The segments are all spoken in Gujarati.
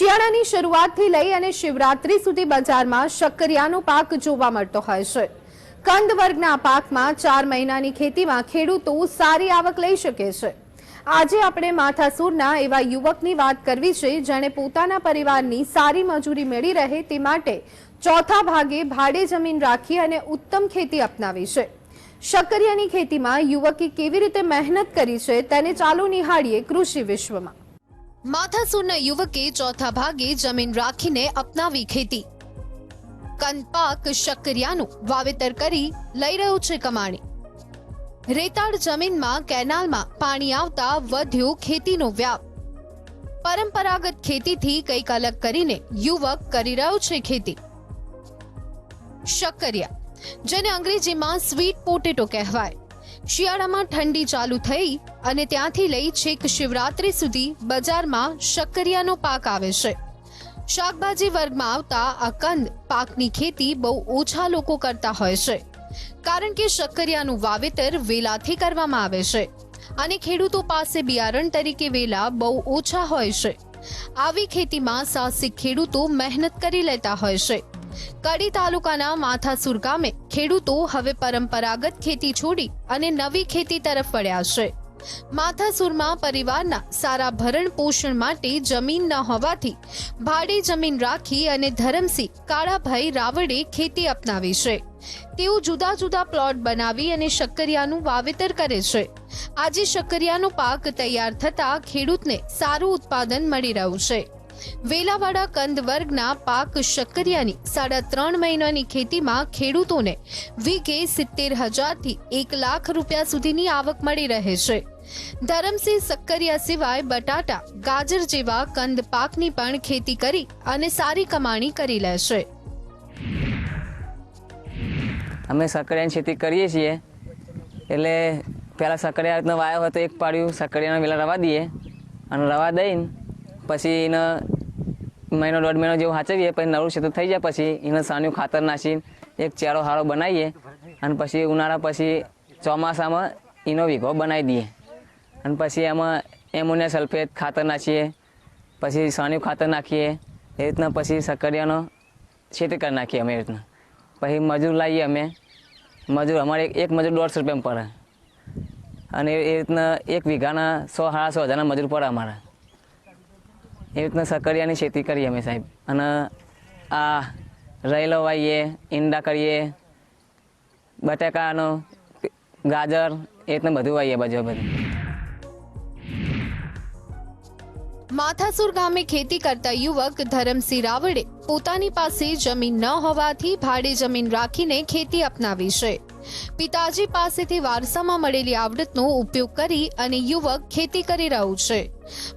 શિયાળાની શરૂઆતથી લઈ અને શિવરાત્રી સુધી બજારમાં શક્કરિયાનો પાક જોવા મળતો હોય છે. કંદ વર્ગના પાકમાં ચાર મહિનાની ખેતીમાં ખેડૂતો સારી આવક લઈ શકે છે. આજે આપણે માથાસુરના એવા યુવકની વાત કરવી છે, જેણે પોતાના પરિવારની સારી મજૂરી મેળવી રહે તે માટે ચોથા ભાગે ભાડે જમીન રાખી અને ઉત્તમ ખેતી અપનાવી છે. શક્કરિયાની ખેતીમાં યુવકે કેવી રીતે મહેનત કરી છે તેને ચાલુ નિહાળીએ કૃષિ વિશ્વમાં. માથાસુરના યુવકે ચોથા ભાગે જમીન રાખીને અપનાવી ખેતી. કંદપાક શક્કરિયાનું વાવેતર કરી લઈ રહ્યો છે કમાણી. રેતાળ જમીનમાં કેનાલમાં પાણી આવતા વધ્યો ખેતીનો વ્યાપ. પરંપરાગત ખેતીથી કંઈક અલગ કરીને યુવક કરી રહ્યો છે ખેતી. શક્કરિયા, જેને અંગ્રેજીમાં સ્વીટ પોટેટો કહેવાય. શિયાળામાં ઠંડી ચાલુ થઈ અને ત્યાંથી લઈ છેક શિવરાત્રી સુધી બજારમાં શક્કરિયાનો પાક આવે છે. શાકભાજી વર્ગમાં આવતા આ કંદ પાકની ખેતી બહુ ઓછા લોકો કરતા હોય છે. કારણ કે શક્કરિયાનું વાવેતર વેલાથી કરવામાં આવે છે અને ખેડૂતો પાસે બિયારણ તરીકે વેલા બહુ ઓછા હોય છે. આવી ખેતીમાં સાહસિક ખેડૂતો મહેનત કરી લેતા હોય છે. કડી તાલુકાના માથાસુર ગામે ખેડૂતો હવે પરંપરાગત ખેતી છોડી અને નવી ખેતી તરફ વળ્યા છે. માથાસુરમાં પરિવારના સારા ભરણ પોષણ માટે જમીન ન હોવાથી ભાડે જમીન રાખી અને ધરમસિંહ કાળાભાઈ રાવડે ખેતી અપનાવી છે. તેઓ જુદા જુદા પ્લોટ બનાવી અને શક્કરિયાનું વાવેતર કરે છે. આજે શક્કરિયાનો પાક તૈયાર થતા ખેડૂતને સારું ઉત્પાદન મળી રહ્યું છે. વેલાવાળા કંદ વર્ગના પાક શક્કરિયાની સાડા ત્રણ મહિનાની ખેતીમાં ખેડૂતોને વીઘે સિત્તેર હજારથી એક લાખ રૂપિયા સુધીની આવક મળી રહે છે. ધરમસિંહ સક્કરિયા સિવાય બટાટા, ગાજર જેવા કંદ પાકની પણ ખેતી કરી અને સારી કમાણી કરી લે છે. અમે સક્કરિયાની ખેતી કરીએ છીએ. એટલે પહેલાં સક્કરિયા રીતનો વાયો હોય તો એક પાડ્યું સકડિયાના વેલા રવા દઈએ અને રવા દઈને પછી એને મહિનો, દોઢ મહિનો જેવું સાચવીએ પછી નવું ક્ષેત્ર થઈ જાય, પછી એને સાનું ખાતર નાખીને એક ચેરો હારો બનાવીએ અને પછી ઉનાળા પછી ચોમાસામાં એનો વીઘો બનાવી દઈએ. અને પછી એમાં એમોનિયા સલ્ફેટ ખાતર નાખીએ, પછી સાનું ખાતર નાખીએ, એ રીતના પછી સકડિયાનો ખેતી કરી નાખીએ અમે એ રીતના. પછી મજૂર લાવીએ અમે. મજૂર અમારે એક- મજૂર દોઢસો રૂપિયામાં પડે. અને એ રીતના એક વીઘાના સો સાડા સો હજારના મજૂર પડે અમારા. એ રીતના સકરિયાની ખેતી કરીએ અમે સાહેબ. અને આ રહેલો વાવીએ ઈંડા કરીએ, બટાકાનો, ગાજર, એ રીતના બધું વાઈએ બાજુ બધું માથાસુર ગામે ખેતી કરતા યુવક ધરમસિંહ રાવડે પોતાની પાસે જમીન ન હોવાથી ભાડે જમીન રાખીને ખેતી અપનાવી છે. પિતાજી પાસેથી વારસામાં મળેલી આવડતનો ઉપયોગ કરી અને યુવક ખેતી કરી રહ્યું છે.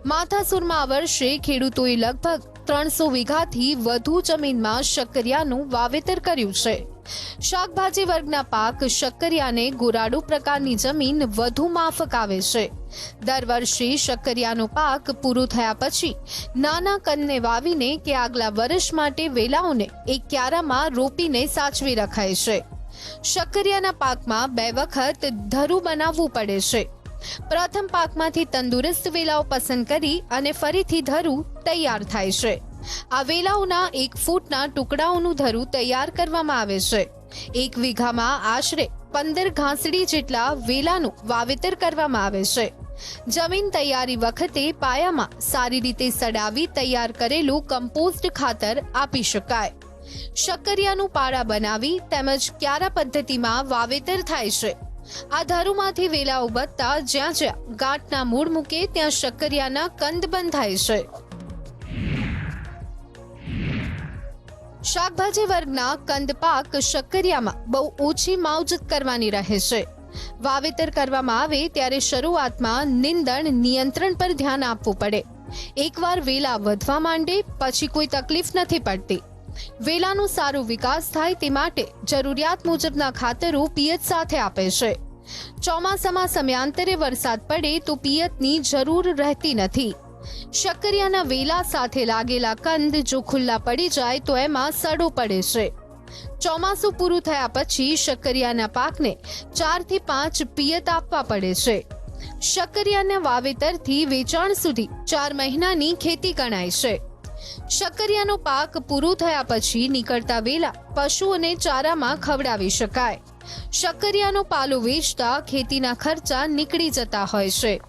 માથાસુરમાં આ વર્ષે ખેડૂતોએ લગભગ ત્રણસો વીઘાથી વધુ જમીનમાં શક્કરિયાનું વાવેતર કર્યું છે. શાકભાજી વર્ગના પાક શક્કરિયાને ગોરાડુ પ્રકારની જમીન વધુ માફક આવે છે. દર વર્ષે શક્કરિયાનો પાક પૂરો થયા પછી નાના કનને વાવીને કે આગલા વર્ષ માટે વેલાઓને એક ક્યારામાં રોપીને સાચવી રખાય છે. શક્કરિયાના પાકમાં બે વખત ધરું બનાવવું પડે છે. પ્રથમ પાકમાંથી તંદુરસ્ત વેલાઓ પસંદ કરી અને ફરીથી ધરું તૈયાર થાય છે. આ વેલાઓના એક ફૂટના ટુકડાઓનું ધરું તૈયાર કરવામાં આવે છે. એક વીઘામાં આશરે પંદર ઘાસડી જેટલા વેલાનું વાવેતર કરવામાં આવે છે. જમીન તૈયારી વખતે પાયામાં સારી રીતે સડાવી તૈયાર કરેલું કમ્પોસ્ટ ખાતર આપી શકાય. શક્કરિયાનું પાડા બનાવી તેમજ ક્યારા પદ્ધતિમાં વાવેતર થાય છે. આ ધારુમાંથી વેલા ઉબતતા જ્યાં જ્યાં ગાંઠના મૂળ મૂકે ત્યાં શક્કરિયાના કંદ બંધ થાય છે. શાકભાજી વર્ગના કંદ પાક શક્કરિયામાં બહુ ઓછી માવજત કરવાની રહે છે. વાવેતર કરવામાં આવે ત્યારે શરૂઆતમાં નિંદણ નિયંત્રણ પર ધ્યાન આપવું પડે. એકવાર વેલા વધવા માંડે પછી કોઈ તકલીફ નથી પડતી. વેલાનો સારો વિકાસ થાય તે માટે જરૂરિયાત મુજબના ખાતરો પિયત સાથે આપે છે. ચોમાસામાં સમયાંતરે વરસાદ પડે તો પિયતની જરૂર રહેતી નથી. શક્કરિયાના વેલા સાથે લાગેલા કંદ જો ખુલ્લા પડી જાય તો એમાં સડો પડે છે. ચોમાસું પૂરું થયા પછી શક્કરિયાના પાકને ચારથી પાંચ પિયત આપવા પડે છે. શક્કરિયાના વાવેતરથી વેચાણ સુધી ચાર મહિનાની ખેતી ગણાય છે. શક્કરિયાનો પાક પૂરો થયા પછી નીકળતા વેલા પશુઓને ચારામાં ખવડાવી શકાય. શક્કરિયાનો પાલો વેચતા ખેતીના ખર્ચા નીકળી જતા હોય છે.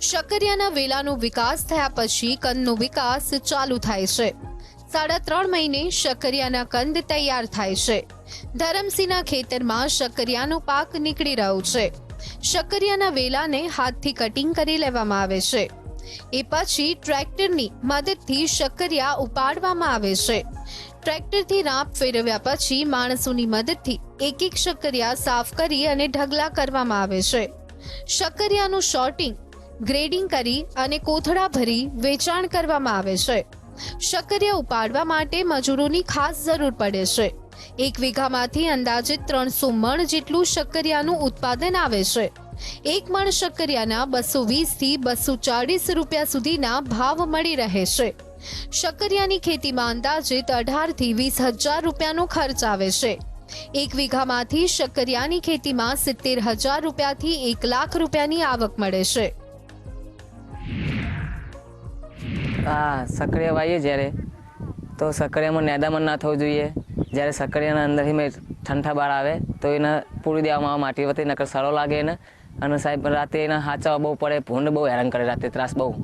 શક્કરિયાના વેલાનો વિકાસ થયા પછી કંદનો વિકાસ ચાલુ થાય છે. સાડા ત્રણ મહિને શક્કરિયાના કંદ તૈયાર થાય છે. ધરમસિંહના ખેતરમાં શક્કરિયાનો પાક નીકળી રહ્યો છે. શક્કરિયાના વેલાને હાથથી કટિંગ કરી લેવામાં આવે છે. એ પછી ટ્રેક્ટરની મદદથી શક્કરિયા ઉપાડવામાં આવે છે. ટ્રેક્ટરથી રાંપ ફેરવ્યા પછી માણસોની મદદથી એક એક શક્કરિયા સાફ કરી અને ઢગલા કરવામાં આવે છે. શક્કરિયાનું શોર્ટિંગ, ગ્રેડિંગ કરી અને કોથળા ભરી વેચાણ કરવામાં આવે છે. શક્કરિયા ઉપાડવા માટે મજૂરોની ખાસ જરૂર પડે છે. એક વીઘામાંથી અંદાજે ત્રણસો મણ જેટલું શક્કરિયાનું ઉત્પાદન આવે છે. એક મણ શક્કરિયાના બસો વીસથી બસો ચાળીસ રૂપિયા સુધીના ભાવ મળી રહે છે. શક્કરિયાની ખેતીમાં અંદાજિત અઢારથી વીસ હજાર રૂપિયાનો ખર્ચ આવે છે. એક વીઘામાંથી શક્કરિયાની ખેતીમાં સિત્તેર હજાર રૂપિયાથી એક લાખ રૂપિયાની આવક મળે છે. આ સક્રિય વાઈએ જ્યારે. તો સક્રિયામાં નેદામણ ના થવું જોઈએ. જ્યારે સક્રિયાના અંદરથી મેં ઠંઠા બાર આવે, તો એને પૂરી દેવામાં આવે, માટી વતી, નકર સારો લાગે એને. અને સાહેબ, રાતે એને હાચવા બહુ પડે, ભૂંડ બહુ હેરાન કરે રાતે, ત્રાસ બહુ.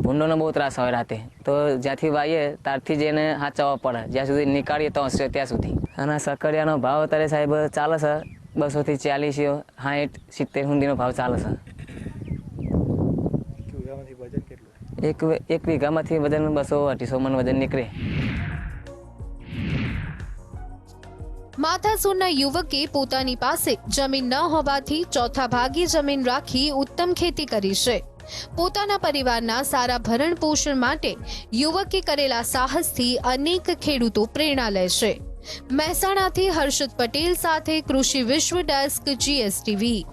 ભૂંડોનો બહુ ત્રાસ હોય રાતે. તો જ્યાંથી વાઈએ, ત્યારથી જ એને હાચવવા પડે. જ્યાં સુધી નીકાળીએ તો હશે ત્યાં સુધી. અને સકરિયાનો ભાવ અત્યારે સાહેબ ચાલે છે, બસોથી ચાલીસ સાઠ સિત્તેર સુધીનો ભાવ ચાલે છે. એક એક વીઘામાંથી વજન બસો, અઢીસો મણ વજન નીકળે. માથાસુરના યુવકે પોતાની પાસે જમીન ન હોવાથી ચોથા ભાગે જમીન રાખી ઉત્તમ ખેતી કરી છે. પોતાના પરિવારના સારા ભરણ પોષણ માટે યુવકે કરેલા સાહસથી અનેક ખેડૂતો પ્રેરણા લે છે. મહેસાણાથી હર્ષદ પટેલ સાથે કૃષિ વિશ્વ ડેસ્ક જીએસટીવી